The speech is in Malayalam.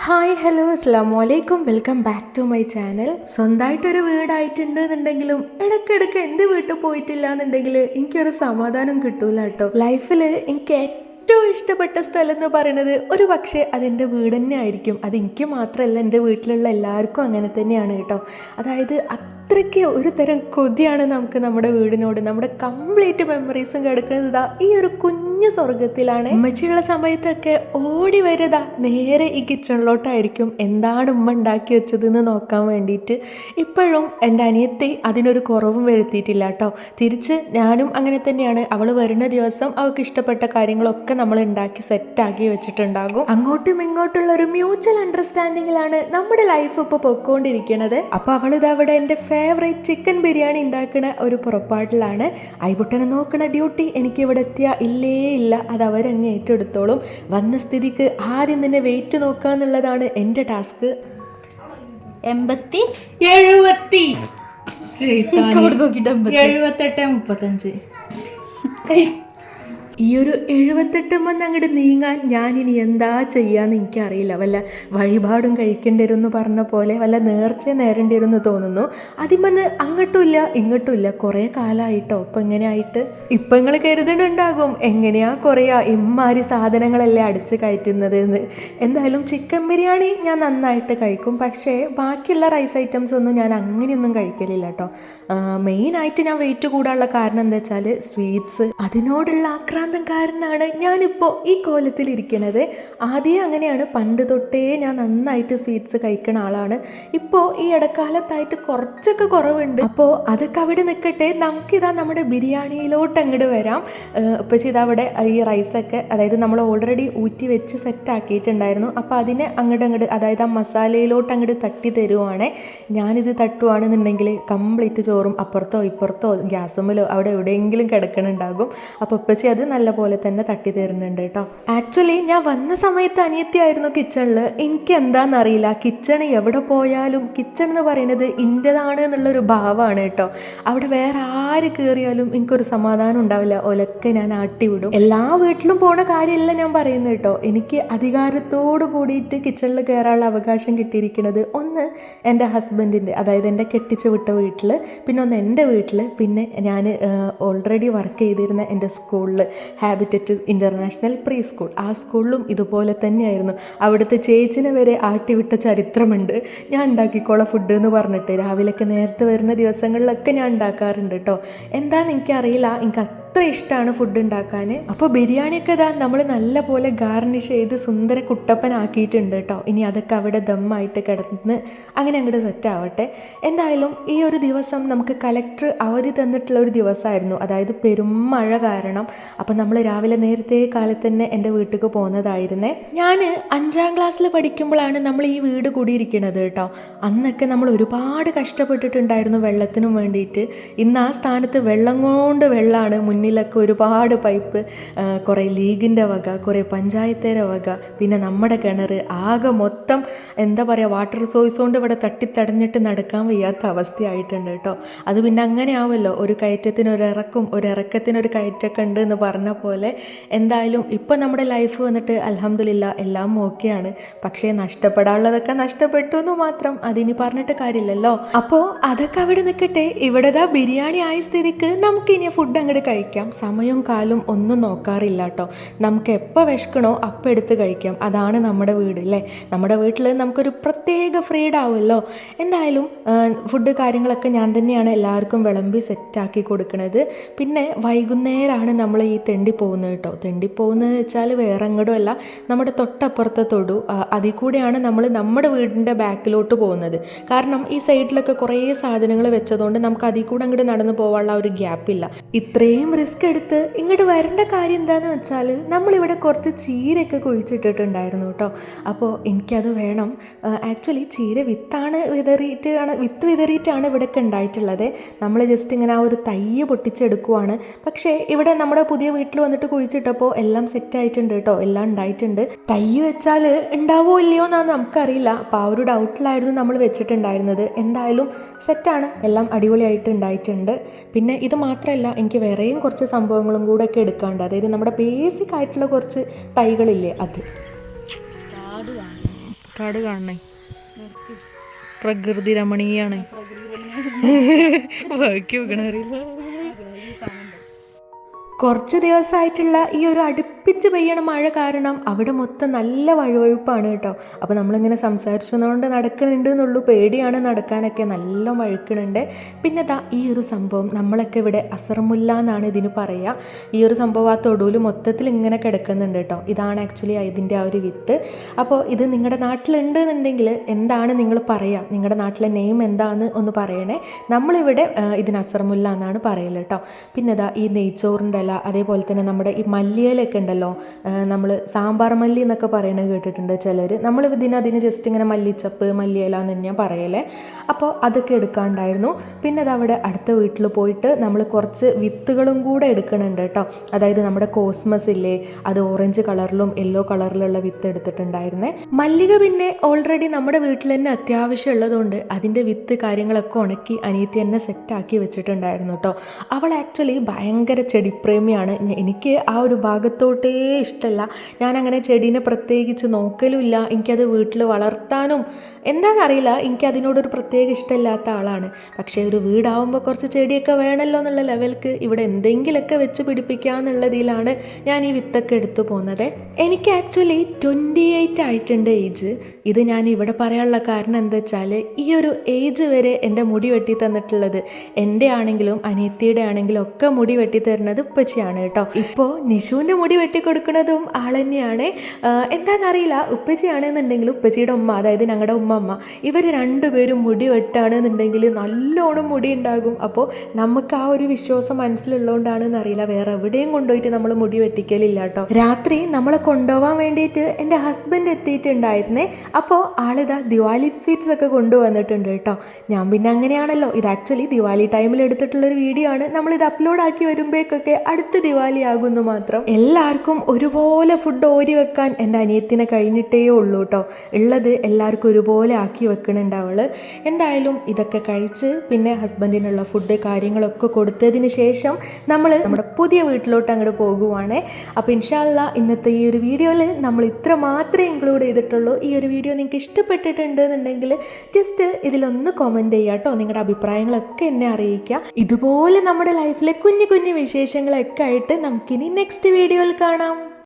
ഹായ് ഹലോ അസ്സാം വലൈക്കും welcome back to my channel. സ്വന്തമായിട്ടൊരു വീടായിട്ടുണ്ട് എന്നുണ്ടെങ്കിലും ഇടയ്ക്കിടയ്ക്ക് എന്റെ വീട്ടിൽ പോയിട്ടില്ല എന്നുണ്ടെങ്കിൽ എനിക്കൊരു സമാധാനം കിട്ടൂല കേട്ടോ ലൈഫിൽ എനിക്ക് ഏറ്റവും ഇഷ്ടപ്പെട്ട സ്ഥലം എന്ന് പറയുന്നത് ഒരു പക്ഷേ അതെന്റെ വീട് തന്നെ ആയിരിക്കും അത് എനിക്ക് മാത്രമല്ല എന്റെ വീട്ടിലുള്ള എല്ലാവർക്കും അങ്ങനെ തന്നെയാണ് കേട്ടോ അതായത് അത്രയ്ക്ക് ഒരു തരം കൊതിയാണ് നമുക്ക് നമ്മുടെ വീടിനോട്. നമ്മുടെ കംപ്ലീറ്റ് മെമ്മറീസും കിടക്കുന്നത് ഈ ഒരു കുഞ്ഞു സ്വർഗത്തിലാണ് ഉമ്മച്ചിയുള്ള സമയത്തൊക്കെ ഓടി വരുതാ. നേരെ ഈ കിച്ചണിലോട്ടായിരിക്കും എന്താണ് ഉമ്മ ഉണ്ടാക്കി വെച്ചതെന്ന് നോക്കാൻ വേണ്ടിയിട്ട്. ഇപ്പോഴും എന്റെ അനിയത്തെ അതിനൊരു കുറവും വരുത്തിയിട്ടില്ല കേട്ടോ. തിരിച്ച് ഞാനും അങ്ങനെ തന്നെയാണ്. അവൾ വരുന്ന ദിവസം അവൾക്ക് ഇഷ്ടപ്പെട്ട കാര്യങ്ങളൊക്കെ നമ്മൾ ഉണ്ടാക്കി സെറ്റാക്കി വെച്ചിട്ടുണ്ടാകും. അങ്ങോട്ടും ഇങ്ങോട്ടുള്ള ഒരു മ്യൂച്വൽ അണ്ടർസ്റ്റാൻഡിങ്ങിലാണ് നമ്മുടെ ലൈഫ് ഇപ്പോൾ പൊയ്ക്കൊണ്ടിരിക്കുന്നത് അപ്പോൾ അവൾ ഇതവിടെ എന്റെ ഫേവറേറ്റ് ചിക്കൻ ബിരിയാണി ഉണ്ടാക്കുന്ന ഒരു പുറപ്പാടിലാണ് ഐബുട്ടനെ നോക്കണ ഡ്യൂട്ടി എനിക്ക് ഇവിടെ എത്തിയ. ഇല്ലേ? ഇല്ല അത് അവരങ്ങ് ഏറ്റെടുത്തോളും. വന്ന സ്ഥിതിക്ക് ആദ്യം തന്നെ വെയിറ്റ് നോക്കുക എന്നുള്ളതാണ് എന്റെ ടാസ്ക്. എൺപത്തി എഴുപത്തി. എഴുപത്തെട്ട് മുപ്പത്തഞ്ച്. ഈ ഒരു എഴുപത്തെട്ടമ്മന്ന് അങ്ങോട്ട് നീങ്ങാൻ ഞാൻ ഇനി എന്താ ചെയ്യാന്ന് എനിക്കറിയില്ല. വല്ല വഴിപാടും കഴിക്കേണ്ടി വരും എന്ന് പറഞ്ഞ പോലെ വല്ല നേർച്ച നേരേണ്ടി വരും എന്ന് തോന്നുന്നു. അതിമെന്ന് അങ്ങോട്ടും ഇല്ല ഇങ്ങോട്ടും ഇല്ല കുറേ കാലമായിട്ടോ ഇപ്പം ഇങ്ങനെ ആയിട്ട് ഇപ്പം നിങ്ങൾ കരുതണുണ്ടാകും. എങ്ങനെയാ കുറയാ ഇമ്മാരി സാധനങ്ങളല്ലേ അടിച്ച് കയറ്റുന്നത് എന്ന് എന്തായാലും ചിക്കൻ ബിരിയാണി ഞാൻ നന്നായിട്ട് കഴിക്കും. പക്ഷേ ബാക്കിയുള്ള റൈസ് ഐറ്റംസ് ഒന്നും ഞാൻ അങ്ങനെയൊന്നും കഴിക്കലില്ല കേട്ടോ മെയിനായിട്ട് ഞാൻ വെയിറ്റ് കൂടാനുള്ള കാരണം എന്താ വെച്ചാൽ സ്വീറ്റ്സ് അതിനോടുള്ള ആക്രാന്തം കാരണമാണ് ഞാനിപ്പോൾ ഈ കോലത്തിൽ കോലത്തിലിരിക്കണത് ആദ്യം അങ്ങനെയാണ്. പണ്ട് തൊട്ടേ ഞാൻ നന്നായിട്ട് സ്വീറ്റ്സ് കഴിക്കണ ആളാണ്. ഇപ്പോൾ ഈ ഇടക്കാലത്തായിട്ട് കുറച്ചൊക്കെ കുറവുണ്ട്. അപ്പോൾ അതൊക്കെ അവിടെ നിൽക്കട്ടെ നമുക്കിതാ നമ്മുടെ ബിരിയാണിയിലോട്ട് അങ്ങോട്ട് വരാം. ഇപ്പോൾ ചെയ്താൽ അവിടെ ഈ റൈസൊക്കെ അതായത് നമ്മൾ ഓൾറെഡി ഊറ്റി വെച്ച് സെറ്റ് ആക്കിയിട്ടുണ്ടായിരുന്നു. അപ്പോൾ അതിനെ അങ്ങോട്ട് അങ്ങോട്ട് അതായത് ആ മസാലയിലോട്ട് അങ്ങോട്ട് തട്ടി തരുവാണേ. ഞാനിത് തട്ടുവാണെന്നുണ്ടെങ്കിൽ കംപ്ലീറ്റ് ചോറും അപ്പുറത്തോ ഇപ്പുറത്തോ ഗ്യാസുമ്മലോ അവിടെ എവിടെയെങ്കിലും കിടക്കണുണ്ടാകും. അപ്പോൾ ഉപ്പച്ചി അത് നല്ല പോലെ തന്നെ തട്ടി തരുന്നുണ്ട് കേട്ടോ. ആക്ച്വലി ഞാൻ വന്ന സമയത്ത് അനിയത്തിയായിരുന്നു കിച്ചണിൽ എനിക്ക് എന്താണെന്നറിയില്ല കിച്ചൺ എവിടെ പോയാലും കിച്ചൺ എന്ന് പറയുന്നത് ഇന്റെതാണ് എന്നുള്ളൊരു ഭാവമാണ് കേട്ടോ. അവിടെ വേറെ ആര് കയറിയാലും എനിക്കൊരു സമാധാനം ഉണ്ടാവില്ല. ഒലക്കെ ഞാൻ ആട്ടിവിടും എല്ലാ വീട്ടിലും പോണ കാര്യമല്ല ഞാൻ പറയുന്നത് കേട്ടോ. എനിക്ക് അധികാരത്തോട് കൂടിയിട്ട് കിച്ചണിൽ കയറാനുള്ള അവകാശം കിട്ടിയിരിക്കുന്നത് ഒന്ന് എന്റെ ഹസ്ബൻഡിന്റെ അതായത് എന്റെ കെട്ടിച്ചു വിട്ട വീട്ടിൽ പിന്നെ ഒന്ന് എന്റെ വീട്ടിൽ പിന്നെ ഞാൻ ഓൾറെഡി വർക്ക് ചെയ്തിരുന്ന എന്റെ സ്കൂളിൽ ഹാബിറ്ററ്റ് ഇന്റർനാഷണൽ പ്രീ സ്കൂൾ ആ സ്കൂളിലും ഇതുപോലെ തന്നെയായിരുന്നു. അവിടുത്തെ ചേച്ചിനെ വരെ ആട്ടിവിട്ട ചരിത്രമുണ്ട്. ഞാൻ ഉണ്ടാക്കിക്കോളാം ഫുഡ് എന്ന് പറഞ്ഞിട്ട്. രാവിലെയൊക്കെ നേരത്തെ വരുന്ന ദിവസങ്ങളിലൊക്കെ ഞാൻ ഉണ്ടാക്കാറുണ്ട് കേട്ടോ എന്താണെന്ന് എനിക്കറിയില്ല. എനിക്ക് അത്ര ഇഷ്ടമാണ് ഫുഡ് ഉണ്ടാക്കാൻ അപ്പോൾ ബിരിയാണിയൊക്കെ ഇതാ നമ്മൾ നല്ല പോലെ ഗാർണിഷ് ചെയ്ത് സുന്ദര കുട്ടപ്പനാക്കിയിട്ടുണ്ട് കേട്ടോ ഇനി അതൊക്കെ അവിടെ ദമ്മായിട്ട് കിടന്ന് അങ്ങനെ അങ്ങോട്ട് സെറ്റ് ആവട്ടെ. എന്തായാലും ഈ ഒരു ദിവസം നമുക്ക് കലക്ടർ അവധി തന്നിട്ടുള്ള ഒരു ദിവസമായിരുന്നു അതായത് പെരുമഴ കാരണം. അപ്പോൾ നമ്മൾ രാവിലെ നേരത്തെ കാലത്ത് തന്നെ എന്റെ വീട്ടിലേക്ക് പോകുന്നതായിരുന്നേ ഞാൻ അഞ്ചാം ക്ലാസ്സിൽ പഠിക്കുമ്പോഴാണ് നമ്മൾ ഈ വീട് കൂടിയിരിക്കുന്നത് കേട്ടോ അന്നൊക്കെ നമ്മൾ ഒരുപാട് കഷ്ടപ്പെട്ടിട്ടുണ്ടായിരുന്നു വെള്ളത്തിനും വേണ്ടിയിട്ട്. ഇന്ന് ആ സ്ഥാനത്ത് വെള്ളം കൊണ്ട് വെള്ളമാണ് മുന്നിലൊക്കെ ഒരുപാട് പൈപ്പ് കുറേ ലീഗിന്റെ വക കുറേ പഞ്ചായത്തേരെ വക പിന്നെ നമ്മുടെ കിണർ ആകെ മൊത്തം എന്താ പറയുക വാട്ടർ റിസോഴ്സ് കൊണ്ട് ഇവിടെ തട്ടിത്തടഞ്ഞിട്ട് നടക്കാൻ വയ്യാത്ത അവസ്ഥയായിട്ടുണ്ട് കേട്ടോ. അത് പിന്നെ അങ്ങനെ ആവുമല്ലോ ഒരു കയറ്റത്തിന് ഒരു ഇറക്കും ഒരു ഇറക്കത്തിന് ഒരു കയറ്റമൊക്കെ ഉണ്ട് എന്ന് പറഞ്ഞ പോലെ എന്തായാലും ഇപ്പം നമ്മുടെ ലൈഫ് വന്നിട്ട് അലഹമില്ല എല്ലാം ഓക്കെയാണ് പക്ഷേ നഷ്ടപ്പെടാനുള്ളതൊക്കെ നഷ്ടപ്പെട്ടു എന്ന് മാത്രം അതിനി പറഞ്ഞിട്ട് കാര്യമില്ലല്ലോ. അപ്പോൾ അതൊക്കെ അവിടെ നിൽക്കട്ടെ. ഇവിടെ ബിരിയാണി ആയ സ്ഥിതിക്ക് നമുക്കിനി ഫുഡ് അങ്ങോട്ട് കഴിക്കാം. സമയവും കാലും ഒന്നും നോക്കാറില്ല കേട്ടോ നമുക്ക് എപ്പോൾ വിശക്കണോ അപ്പം എടുത്ത് കഴിക്കാം. അതാണ് നമ്മുടെ വീട് അല്ലേ നമ്മുടെ വീട്ടിൽ നമുക്കൊരു പ്രത്യേക ഫ്രീഡം ആവുമല്ലോ? എന്തായാലും ഫുഡ് കാര്യങ്ങളൊക്കെ ഞാൻ തന്നെയാണ് എല്ലാവർക്കും വിളമ്പി സെറ്റാക്കി കൊടുക്കുന്നത് പിന്നെ വൈകുന്നേരമാണ് നമ്മൾ ഈ തെണ്ടി പോകുന്നത് കേട്ടോ തെണ്ടി പോകുന്നത് വെച്ചാൽ വേറെ അങ്ങോട്ടും അല്ല നമ്മുടെ തൊട്ടപ്പുറത്തെ തൊടു അതിൽ കൂടെയാണ് നമ്മൾ നമ്മുടെ വീടിന്റെ ബാക്കിലോട്ട് പോകുന്നത്. കാരണം ഈ സൈഡിലൊക്കെ കുറേ സാധനങ്ങൾ വെച്ചതുകൊണ്ട് നമുക്ക് അതിൽ കൂടെ അങ്ങോട്ട് നടന്നു പോകാനുള്ള ഒരു ഗ്യാപ്പില്ല ഇത്രയും റിസ്ക് എടുത്ത് ഇങ്ങോട്ട് വരേണ്ട കാര്യം എന്താണെന്ന് വെച്ചാൽ നമ്മളിവിടെ കുറച്ച് ചീരയൊക്കെ കുഴിച്ചിട്ടിട്ടുണ്ടായിരുന്നു കേട്ടോ. അപ്പോൾ എനിക്കത് വേണം. ആക്ച്വലി ചീര വിത്താണ് വിതറിയിട്ടാണ് വിത്ത് വിതറിയിട്ടാണ് ഇവിടെയൊക്കെ ഉണ്ടായിട്ടുള്ളത്. നമ്മൾ ജസ്റ്റ് ഇങ്ങനെ ആ ഒരു തയ്യ് പൊട്ടിച്ചെടുക്കുവാണ്. പക്ഷേ ഇവിടെ നമ്മുടെ പുതിയ വീട്ടിൽ വന്നിട്ട് കുഴിച്ചിട്ടപ്പോൾ എല്ലാം സെറ്റ് ആയിട്ടുണ്ട് കേട്ടോ. എല്ലാം ഉണ്ടായിട്ടുണ്ട്. തയ്യ് വെച്ചാൽ ഉണ്ടാവോ ഇല്ലയോ എന്നാണ് നമുക്കറിയില്ല. അപ്പോൾ ആ ഒരു ഡൗട്ടിലായിരുന്നു നമ്മൾ വെച്ചിട്ടുണ്ടായിരുന്നത്. എന്തായാലും സെറ്റാണ് എല്ലാം അടിപൊളിയായിട്ട് ഉണ്ടായിട്ടുണ്ട്. പിന്നെ ഇത് മാത്രമല്ല എനിക്ക് വേറെയും കുറച്ച് സംഭവങ്ങളും കൂടെ ഒക്കെ എടുക്കാണ്ട്. അതായത് നമ്മുടെ ബേസിക് ആയിട്ടുള്ള കുറച്ച് തൈകളില്ലേ അത്. കാട് കാണണേ. പ്രകൃതി രമണീയാണ്. ബാക്കി വെക്കണ അറിയില്ല. കുറച്ച് ദിവസമായിട്ടുള്ള ഈ ഒരു അടുപ്പിച്ച് പെയ്യണ മഴ കാരണം അവിടെ മൊത്തം നല്ല വഴുവഴുപ്പാണ് കേട്ടോ. അപ്പോൾ നമ്മളിങ്ങനെ സംസാരിച്ചതുകൊണ്ട് നടക്കണുണ്ട് എന്നുള്ളൂ. പേടിയാണ് നടക്കാനൊക്കെ. നല്ല വഴുക്കണുണ്ട്. പിന്നെ ദാ ഈ ഒരു സംഭവം. നമ്മളൊക്കെ ഇവിടെ അസർമുല്ല എന്നാണ് ഇതിന് പറയുക ഈ ഒരു സംഭവം ആ തൊടുവിൽ മൊത്തത്തിൽ ഇങ്ങനെ കിടക്കുന്നുണ്ട് കേട്ടോ. ഇതാണ് ആക്ച്വലി ഇതിന്റെ ആ ഒരു വിത്ത്. അപ്പോൾ ഇത് നിങ്ങളുടെ നാട്ടിലുണ്ട് എന്നുണ്ടെങ്കിൽ എന്താണ് നിങ്ങൾ പറയുക നിങ്ങളുടെ നാട്ടിലെ നെയിം എന്താണെന്ന് ഒന്ന് പറയണേ. നമ്മളിവിടെ ഇതിന് അസർമുല്ല എന്നാണ് പറയൽ കേട്ടോ. പിന്നെ ദാ ഈ നെയ്ച്ചോറിന്റെ ഇല അതേപോലെ തന്നെ നമ്മുടെ ഈ മല്ലിയിലൊക്കെ ഉണ്ടല്ലോ. നമ്മൾ സാമ്പാർ മല്ലി എന്നൊക്കെ പറയണത് കേട്ടിട്ടുണ്ട് ചിലർ നമ്മൾ ഇതിന് അതിന് ജസ്റ്റ് ഇങ്ങനെ മല്ലിച്ചപ്പ് മല്ലിയില എന്ന് തന്നെയാണ് പറയലേ. അപ്പോൾ അതൊക്കെ എടുക്കാണ്ടായിരുന്നു. പിന്നെ അതവിടെ അടുത്ത വീട്ടിൽ പോയിട്ട് നമ്മൾ കുറച്ച് വിത്തുകളും കൂടെ എടുക്കണുണ്ട് കേട്ടോ അതായത് നമ്മുടെ കോസ്മസ് ഇല്ലേ അത് ഓറഞ്ച് കളറിലും യെല്ലോ കളറിലുള്ള വിത്ത് എടുത്തിട്ടുണ്ടായിരുന്നേ. മല്ലിക പിന്നെ ഓൾറെഡി നമ്മുടെ വീട്ടിൽ തന്നെ അത്യാവശ്യം ഉള്ളതുകൊണ്ട് അതിന്റെ വിത്ത് കാര്യങ്ങളൊക്കെ ഉണക്കി അനിയത്തി തന്നെ സെറ്റാക്കി വെച്ചിട്ടുണ്ടായിരുന്നു കേട്ടോ അവൾ ആക്ച്വലി ഭയങ്കര ചെടിപ്രേമിയാണ്. എനിക്ക് ആ ഒരു ഭാഗത്തോട്ടേ ഇഷ്ടമല്ല ഞാനങ്ങനെ ചെടീനെ പ്രത്യേകിച്ച് നോക്കലുമില്ല. എനിക്കത് വീട്ടിൽ വളർത്താനും എന്താണെന്നറിയില്ല എനിക്ക് അതിനോടൊരു പ്രത്യേക ഇഷ്ടമില്ലാത്ത ആളാണ്. പക്ഷേ ഒരു വീടാവുമ്പോൾ കുറച്ച് ചെടിയൊക്കെ വേണമല്ലോ എന്നുള്ള ലെവൽക്ക് ഇവിടെ എന്തെങ്കിലുമൊക്കെ വെച്ച് പിടിപ്പിക്കുക എന്നുള്ളതിലാണ് ഞാൻ ഈ വിത്തൊക്കെ എടുത്തു പോകുന്നത്. എനിക്ക് ആക്ച്വലി ട്വന്റി എയ്റ്റ് ആയിട്ടുണ്ട് ഏജ്. ഇത് ഞാൻ ഇവിടെ പറയാനുള്ള കാരണം എന്താ വെച്ചാൽ ഈ ഒരു ഏജ് വരെ എന്റെ മുടി വെട്ടി തന്നിട്ടുള്ളത് എന്റെ ആണെങ്കിലും അനിയത്തിയുടെ ആണെങ്കിലും ഒക്കെ മുടി വെട്ടി തരുന്നത് ഉപ്പച്ചിയാണ് കേട്ടോ. ഇപ്പോൾ നിഷുവിന്റെ മുടി വെട്ടി കൊടുക്കുന്നതും ആൾ തന്നെയാണ്. എന്താണെന്നറിയില്ല ഉപ്പച്ചിയാണെന്നുണ്ടെങ്കിൽ ഉപ്പച്ചിയുടെ ഉമ്മ അതായത് ഞങ്ങളുടെ ഉമ്മമ്മ ഇവർ രണ്ടുപേരും മുടി വെട്ടാണെന്നുണ്ടെങ്കിൽ നല്ലോണം മുടി ഉണ്ടാകും. അപ്പോൾ നമുക്ക് ആ ഒരു വിശ്വാസം മനസ്സിലുള്ളതുകൊണ്ടാണെന്ന് അറിയില്ല വേറെ എവിടെയും കൊണ്ടുപോയിട്ട് നമ്മൾ മുടി വെട്ടിക്കലില്ല കേട്ടോ. രാത്രി നമ്മളെ കൊണ്ടുപോകാൻ വേണ്ടിയിട്ട് എന്റെ ഹസ്ബൻഡ് എത്തിയിട്ടുണ്ടായിരുന്നേ. അപ്പോൾ ആളിതാ ദിവാലി സ്വീറ്റ്സ് ഒക്കെ കൊണ്ടുവന്നിട്ടുണ്ട് കേട്ടോ. ഞാൻ പിന്നെ അങ്ങനെയാണല്ലോ. ഇത് ആക്ച്വലി ദിവാലി ടൈമിൽ എടുത്തിട്ടുള്ളൊരു വീഡിയോ ആണ്. നമ്മളിത് അപ്ലോഡ് ആക്കി വരുമ്പോഴേക്കൊക്കെ അടുത്ത ദിവാലി ആകുന്നു മാത്രം. എല്ലാവർക്കും ഒരുപോലെ ഫുഡ് ഓരി വെക്കാൻ എന്റെ അനിയത്തിനെ കഴിഞ്ഞിട്ടേ ഉള്ളൂ കേട്ടോ. ഉള്ളത് എല്ലാവർക്കും ഒരുപോലെ ആക്കി വെക്കണുണ്ട് അവൾ എന്തായാലും ഇതൊക്കെ കഴിച്ച് പിന്നെ ഹസ്ബൻഡിനുള്ള ഫുഡ് കാര്യങ്ങളൊക്കെ കൊടുത്തതിന് ശേഷം നമ്മൾ നമ്മുടെ പുതിയ വീട്ടിലോട്ട് അങ്ങോട്ട് പോകുവാണേ. അപ്പോൾ ഇൻഷാല്ല ഇന്നത്തെ ഈ ഒരു വീഡിയോയിൽ നമ്മൾ ഇത്ര മാത്രമേ ഇൻക്ലൂഡ് ചെയ്തിട്ടുള്ളൂ ഈ ഒരു വീഡിയോ നിങ്ങൾക്ക് ഇഷ്ടപ്പെട്ടിട്ടുണ്ട് എന്നുണ്ടെങ്കിൽ ജസ്റ്റ് ഇതിലൊന്ന് കമന്റ് ചെയ്യുക കേട്ടോ. നിങ്ങളുടെ അഭിപ്രായങ്ങളൊക്കെ എന്നെ അറിയിക്കുക. ഇതുപോലെ നമ്മുടെ ലൈഫിലെ കുഞ്ഞു കുഞ്ഞു വിശേഷങ്ങളൊക്കെ ആയിട്ട് നമുക്കിനി നെക്സ്റ്റ് വീഡിയോയിൽ കാണാം.